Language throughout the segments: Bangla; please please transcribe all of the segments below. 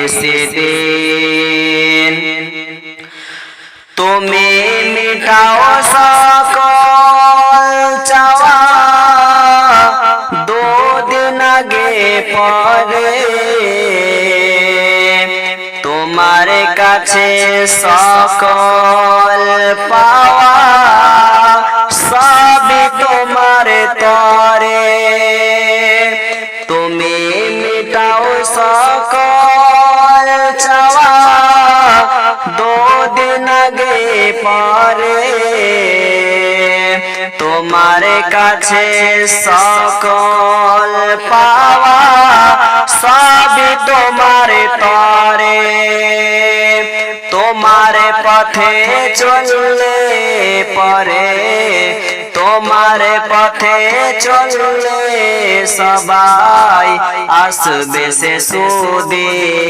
নিষিদিন তুমি মিটাও সকল চাওয়া। দুদিন আগে পরে তোমার কাছে সকল পাওয়া। সবই তোমার তরে। তুমি মিটাও সকল পরে। তোমার কাছে সকল পাওয়া সবই তোমার তরে তোমার পথে চললে পরে, তোমার পথে চললে সবাই আসবে সে সুদিন।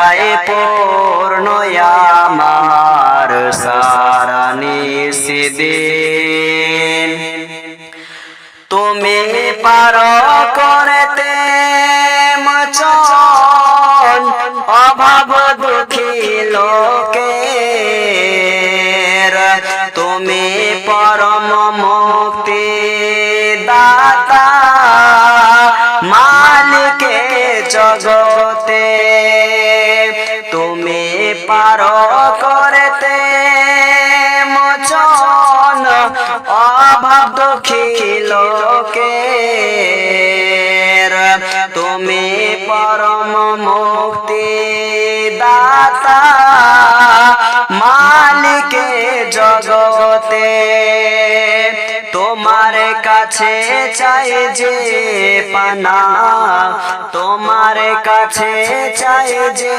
সারা নিষেদিন তুমি পার করতে মচন অভাব দুঃখী লোকে তুমি পরম মুক্তি দাতা মালিকে জগতে। তুমি পার পরম মুক্তি দাতা, মালিকে জগতে। তোমার কাছে চাই যে পানা, তোমার কাছে চাই যে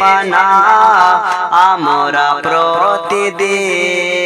পানা, আমরা প্রতিদিন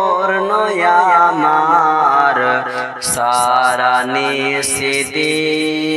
আমার সারা নিষেদিন